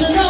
No.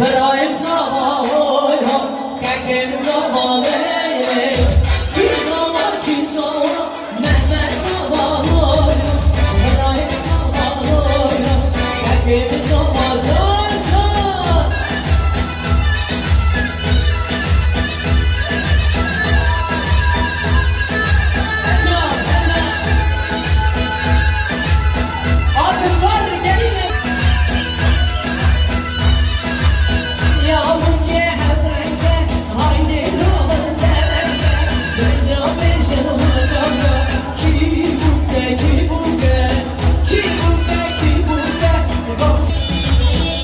Kırayım sabah oy oy Kekem sabah